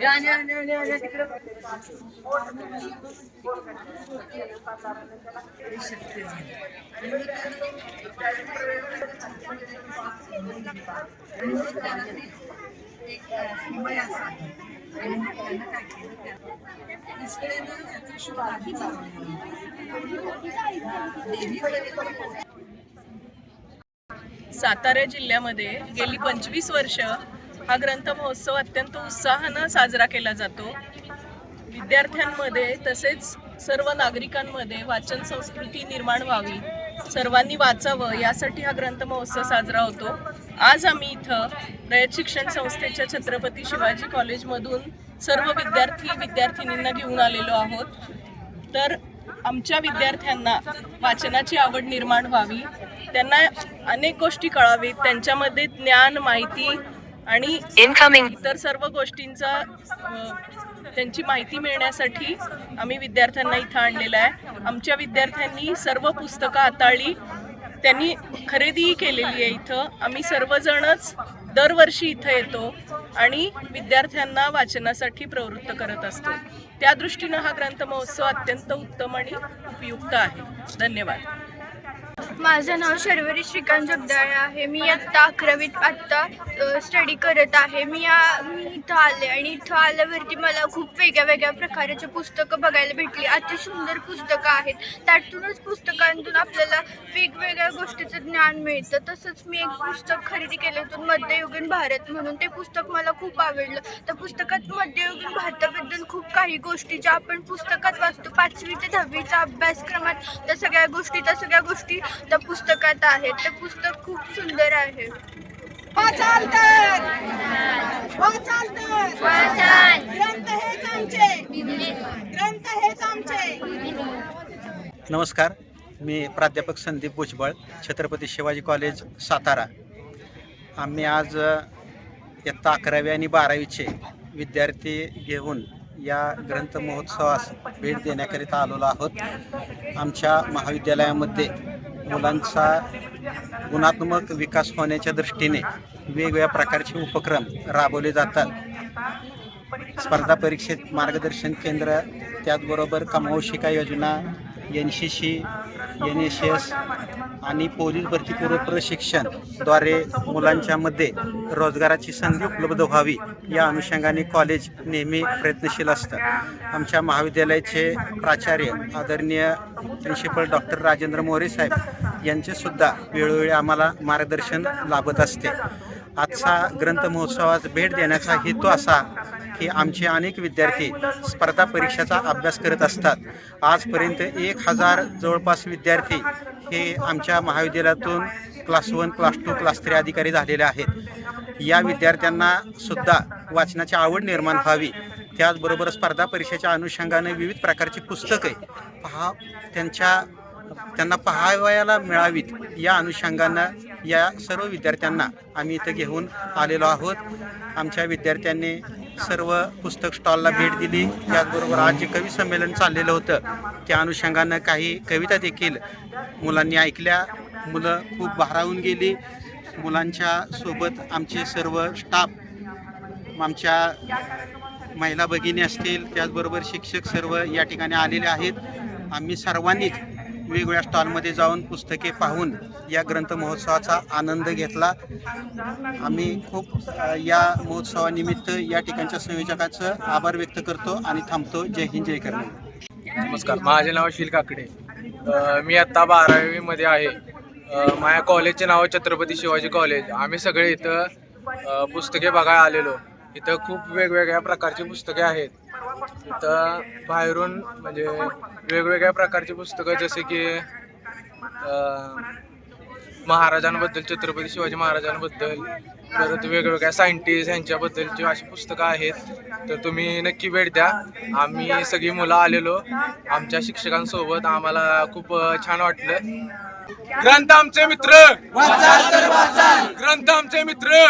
Yani yani yani yani. Şu var, bir tane. Bir tane. Satara जिल्ह्यामध्ये गेली पंचवीस वर्ष हा ग्रंथ महोत्सव अत्यंत उत्साहानं साजरा केला जातो. विद्यार्थ्यांमध्ये तसेच सर्व नागरिकांमध्ये वाचन संस्कृती निर्माण व्हावी सर्वांनी वाचावं यासाठी हा ग्रंथ महोत्सव साजरा होतो. आज आम्ही इथं रयत शिक्षण संस्थेच्या छत्रपती शिवाजी कॉलेजमधून सर्व विद्यार्थी विद्यार्थिनींना घेऊन आलेलो आहोत. तर आमच्या विद्यार्थ्यांना वाचनाची आवड निर्माण व्हावी. त्यांना अनेक गोष्टी कळावीत. त्यांच्यामध्ये ज्ञान माहिती आणि Incoming. इतर सर्व गोष्टींचा त्यांची माहिती मिळण्यासाठी आम्ही विद्यार्थ्यांना इथं आणलेलं आहे. आमच्या विद्यार्थ्यांनी सर्व पुस्तकं हाताळली. त्यांनी खरेदीही केलेली आहे इथं. आम्ही सर्वजणच दरवर्षी इथं येतो आणि विद्यार्थ्यांना वाचनासाठी प्रवृत्त करत असतो. त्या दृष्टीनं हा ग्रंथ महोत्सव अत्यंत उत्तम आणि उपयुक्त आहे. धन्यवाद. माझं नाव शर्वरी श्रीकांत जगदाळे आहे. मी आत्ता अकरावीत आत्ता स्टडी करत आहे. मी या मी इथं आले आणि इथं आल्यावरती मला खूप वेगळ्या वेगळ्या प्रकारचे पुस्तकं बघायला भेटली. अति सुंदर पुस्तकं आहेत. त्यातूनच पुस्तकांतून आपल्याला वेगवेगळ्या गोष्टीचं ज्ञान मिळतं. तसंच मी एक पुस्तक खरेदी केलं होतं मध्ययुगीन भारत म्हणून. ते पुस्तक मला खूप आवडलं. त्या पुस्तकात मध्ययुगीन भारताबद्दल खूप काही गोष्टी ज्या आपण पुस्तकात वाचतो पाचवी ते दहावीच्या अभ्यासक्रमात त्या सगळ्या गोष्टी त्या सगळ्या गोष्टी त्या पुस्तकात आहे ते पुस्तक खूप सुंदर आहे. नमस्कार मी प्राध्यापक संदीप भुजबळ छत्रपती शिवाजी कॉलेज सातारा. आम्ही आज इयत्ता अकरावी आणि बारावीचे विद्यार्थी घेऊन या ग्रंथ महोत्सवास भेट देण्याकरिता आलेलो आहोत. आमच्या महाविद्यालयामध्ये मुलांचा गुणात्मक विकास होण्याच्या दृष्टीने वेगवेगळ्या प्रकारचे उपक्रम राबवले जातात. स्पर्धा परीक्षेत मार्गदर्शन केंद्र त्याचबरोबर कमावशिका योजना N C C N S S आणि पोलीस भरतीपूर्व प्रशिक्षणद्वारे मुलांच्यामध्ये रोजगाराची संधी उपलब्ध व्हावी या अनुषंगाने कॉलेज नेहमी प्रयत्नशील असतं. आमच्या महाविद्यालयाचे प्राचार्य आदरणीय प्रिन्सिपल डॉक्टर राजेंद्र मोरे साहेब यांचेसुद्धा वेळोवेळी आम्हाला मार्गदर्शन लाभत असते. आजचा ग्रंथ महोत्सवात भेट देण्याचा हेतू असा की आमचे अनेक विद्यार्थी स्पर्धा परीक्षेचा अभ्यास करत असतात. आजपर्यंत एक हजार जवळपास विद्यार्थी हे आमच्या महाविद्यालयातून class one class two class three अधिकारी झालेले आहेत. या विद्यार्थ्यांना सुद्धा वाचनाची आवड निर्माण व्हावी. त्याचबरोबर स्पर्धा परीक्षेच्या अनुषंगाने विविध प्रकारची पुस्तके पहा त्यांच्या त्यांना पाहावयाला मिळावीत. या अनुषंगानं या सर्व विद्यार्थ्यांना आम्ही इथं घेऊन आलेलो आहोत. आमच्या विद्यार्थ्यांनी सर्व पुस्तक स्टॉलला भेट दिली. त्याचबरोबर आज जे कवी संमेलन चाललेलं होतं त्या अनुषंगानं काही कविता देखील मुलांनी ऐकल्या. मुलं खूप भारावून गेली. मुलांच्या सोबत आमचे सर्व स्टाफ आमच्या महिला भगिनी असतील त्याचबरोबर शिक्षक सर्व या ठिकाणी आलेले आहेत. आम्ही सर्वांनीच वेगवेगळ्या स्टॉलमध्ये जाऊन पुस्तके पाहून या ग्रंथ महोत्सवाचा आनंद घेतला. आम्ही खूप या महोत्सवानिमित्त या ठिकाणच्या संयोजकाचं आभार व्यक्त करतो आणि थांबतो. जय हिंद जय कर्नाटक नमस्कार माझे नाव शिल काकडे. मी आत्ता बारावीमध्ये आहे. माझ्या कॉलेजचे नाव छत्रपती शिवाजी कॉलेज. आम्ही सगळे इथं पुस्तके बघायला आलेलो. इथं खूप वेगवेगळ्या प्रकारची पुस्तके आहेत. इथं बाहेरून म्हणजे वेगवेगळ्या प्रकारची पुस्तकं जसे की महाराजांबद्दल छत्रपती शिवाजी महाराजांबद्दल परत वेगवेगळ्या सायंटिस्ट यांच्याबद्दलची अशी पुस्तकं आहेत. तर तुम्ही नक्की भेट द्या. आम्ही सगळी मुलं आलेलो. आमच्या शिक्षकांसोबत आम्हाला खूप छान वाटलं. ग्रंथ आमचे मित्र! ग्रंथ आमचे मित्र!